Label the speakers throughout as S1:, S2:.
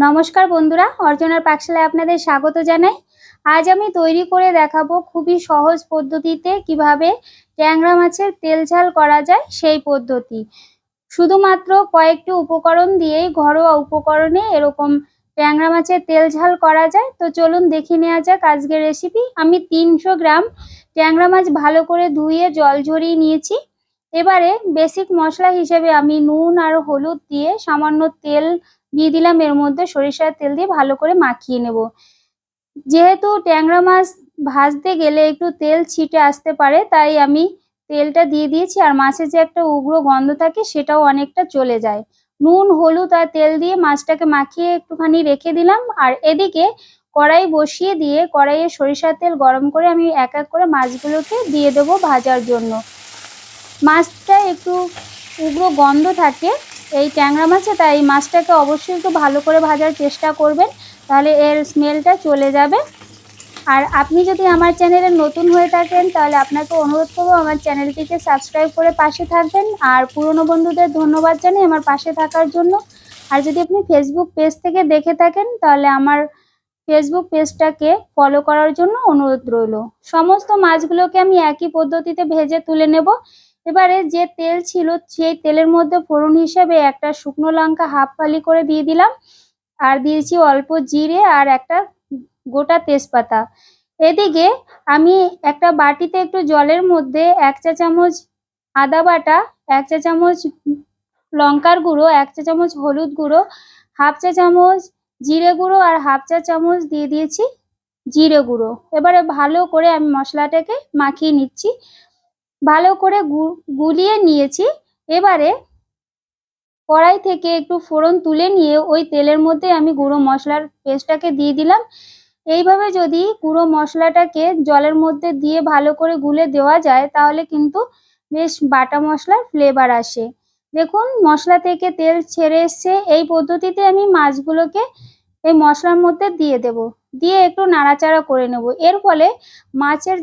S1: নমস্কার বন্ধুরা অর্জনার পাকশালায় আপনাদের স্বাগত জানাই। আজ আমি তৈরি করে দেখাবো খুবই সহজ পদ্ধতিতে কীভাবে ট্যাংরা মাছের তেল ঝাল করা যায় সেই পদ্ধতি। শুধুমাত্র কয়েকটি উপকরণ দিয়েই ঘরোয়া উপকরণে এরকম ট্যাংরা মাছের তেল ঝাল করা যায়। তো চলুন দেখে নেওয়া যাক আজকের রেসিপি আমি তিনশো গ্রাম ট্যাংরা মাছ ভালো করে ধুয়ে জল ঝরিয়ে নিয়েছি। এবারে বেসিক মশলা হিসেবে আমি নুন আর হলুদ দিয়ে সামান্য তেল দিয়ে দিলাম এর মধ্যে সরিষার তেল দিয়ে ভালো করে মাখিয়ে নেব। যেহেতু ট্যাংরা মাছ ভাজতে গেলে একটু তেল ছিটে আসতে পারে, তাই আমি তেলটা দিয়ে দিয়েছি আর মাছের যে একটা উগ্র গন্ধ থাকে সেটাও অনেকটা চলে যায়। নুন, হলুদ আর তেল দিয়ে মাছটাকে মাখিয়ে একটুখানি রেখে দিলাম আর এদিকে কড়াই বসিয়ে দিয়ে কড়াইয়ে সরিষার তেল গরম করে আমি এক এক করে মাছগুলোকে দিয়ে দেবো ভাজার জন্য। মাছটা একটু উগ্র গন্ধ থাকে এই ট্যাংরা মাছে তাই এই মাছটাকে অবশ্যই একটু ভালো করে ভাজার চেষ্টা করবেন, তাহলে এর স্মেলটা চলে যাবে। আর আপনি যদি আমার চ্যানেলে নতুন হয়ে থাকেন, তাহলে আপনাকে অনুরোধ করব আমার চ্যানেলটিকে সাবস্ক্রাইব করে পাশে থাকবেন। আর পুরনো বন্ধুদের ধন্যবাদ জানাই আমার পাশে থাকার জন্য। আর যদি আপনি ফেসবুক পেজ থেকে দেখে থাকেন, তাহলে আমার ফেসবুক পেজটাকে ফলো করার জন্য অনুরোধ রইল। সমস্ত মাছগুলোকে আমি একই পদ্ধতিতে ভেজে তুলে নেব। এবারে যে তেল ছিল, সেই তেলের মধ্যে ফোড়ন হিসেবে একটা শুকনো লঙ্কা হাফ ফালি করে দিয়ে দিলাম। আর দিয়েছি অল্প জিরে আর একটা গোটা তেজপাতা। এদিকে আমি একটা বাটিতে একটু জলের মধ্যে এক চা চামচ আদা বাটা, এক চা চামচ লঙ্কার গুঁড়ো, এক চা চামচ হলুদ গুঁড়ো হাফ চা চামচ জিরে গুঁড়ো আর হাফ চা চামচ দিয়ে দিয়েছি জিরে গুঁড়ো। এবারে ভালো করে আমি মশলাটাকে মাখিয়ে নিচ্ছি। ভালো করে গুলিয়ে নিয়েছি। এবারে কড়াই থেকে একটু ফোড়ন তুলে নিয়ে ওই তেলের মধ্যে আমি গুঁড়ো মশলার পেস্টটাকে দিয়ে দিলাম। এইভাবে যদি গুঁড়ো মশলাটাকে জলের মধ্যে দিয়ে ভালো করে গুলে দেওয়া যায়, তাহলে কিন্তু বেশ বাটা মশলার ফ্লেভার আসে। দেখুন, মশলা থেকে তেল ছেড়ে এসছে। এই পদ্ধতিতে আমি মাছগুলোকে এই মশলার মধ্যে দিয়ে দেব। দিয়ে একটু নাড়াচাড়া করে নেব। এর ফলে মাছের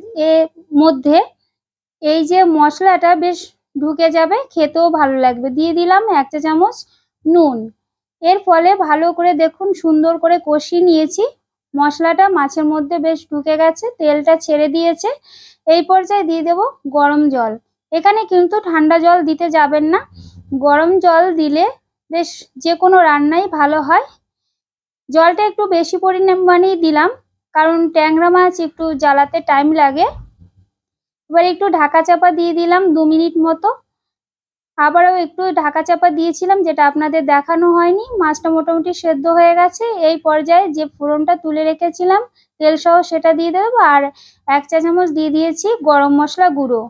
S1: মধ্যে এই যে মশলাটা বেশ ঢুকে যাবে, খেতেও ভালো লাগবে। দিয়ে দিলাম এক চা চামচ নুন। এর ফলে ভালো করে দেখুন, সুন্দর করে কষিয়ে নিয়েছি। মশলাটা মাছের মধ্যে বেশ ঢুকে গেছে, তেলটা ছেড়ে দিয়েছে। এই পর্যায়ে দিয়ে দেব গরম জল। এখানে কিন্তু ঠান্ডা জল দিতে যাবেন না। গরম জল দিলে বেশ যে কোনো রান্নাই ভালো হয়। জলটা একটু বেশি পরিমাণেই দিলাম, কারণ ট্যাংরা মাছ একটু জ্বালাতে টাইম লাগে। এবার একটু ঢাকা চাপা দিয়ে দিলাম দু মিনিট মতো। আবারও একটু ঢাকা চাপা দিয়েছিলাম, যেটা আপনাদের দেখানো হয়নি। মাছটা মোটামুটি সেদ্ধ হয়ে গেছে। এই পর্যায়ে যে ফোড়নটা তুলে রেখেছিলাম তেল সহ সেটা দিয়ে দেবো আর এক চা চামচ দিয়ে দিয়েছি গরম মশলা গুঁড়ো।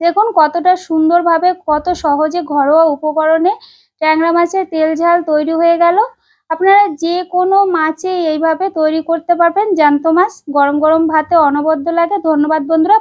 S1: দেখুন কতটা সুন্দরভাবে, কত সহজে ঘরোয়া উপকরণে ট্যাংরা মাছের তেল ঝাল তৈরি হয়ে গেল। আপনারা যে কোনো মাছে এইভাবে তৈরি করতে পারবেন। জ্যান্ত মাছ, গরম গরম ভাতে অনবদ্য লাগে। ধন্যবাদ বন্ধুরা